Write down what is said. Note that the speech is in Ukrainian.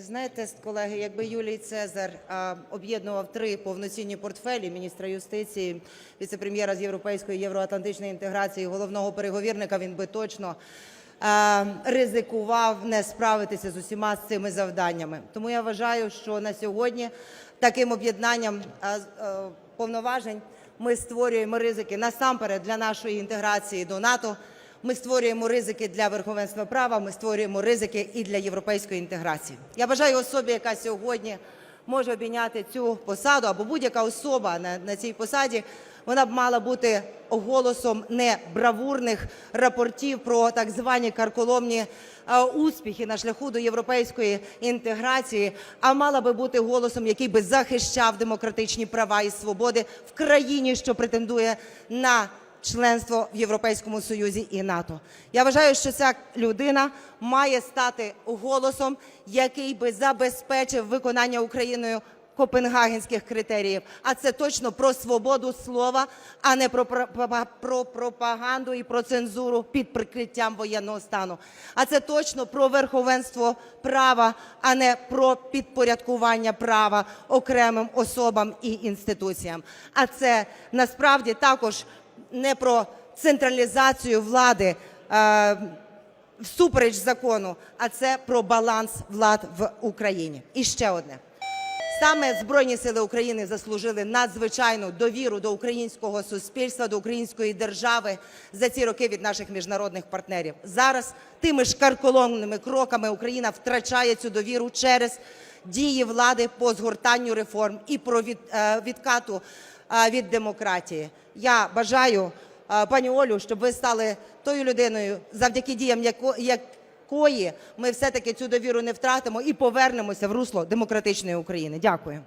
Знаєте, колеги, якби Юлій Цезар об'єднував три повноцінні портфелі міністра юстиції, віце-прем'єра з європейської євроатлантичної інтеграції, головного переговірника, він би точно ризикував не справитися з усіма з цими завданнями. Тому я вважаю, що на сьогодні таким об'єднанням повноважень ми створюємо ризики насамперед для нашої інтеграції до НАТО. Ми створюємо ризики для верховенства права, ми створюємо ризики і для європейської інтеграції. Я бажаю особі, яка сьогодні може обійняти цю посаду, або будь-яка особа на, на цій посаді, вона б мала бути голосом не бравурних рапортів про так звані карколомні е, успіхи на шляху до європейської інтеграції, а мала би бути голосом, який би захищав демократичні права і свободи в країні, що претендує на членство в Європейському Союзі і НАТО. Я вважаю, що ця людина має стати голосом, який би забезпечив виконання Україною копенгагенських критеріїв. А це точно про свободу слова, а не про, про, про пропаганду і про цензуру під прикриттям воєнного стану. А це точно про верховенство права, а не про підпорядкування права окремим особам і інституціям. А це насправді також не про централізацію влади е, всупереч закону, а це про баланс влад в Україні. І ще одне. Саме Збройні сили України заслужили надзвичайну довіру до українського суспільства, до української держави за ці роки від наших міжнародних партнерів. Зараз тими ж карколомними кроками Україна втрачає цю довіру через дії влади по згортанню реформ і про е, відкату від демократії. Я бажаю, пані Олю, щоб ви стали тою людиною, завдяки діям яко, якої ми все-таки цю довіру не втратимо і повернемося в русло демократичної України. Дякую.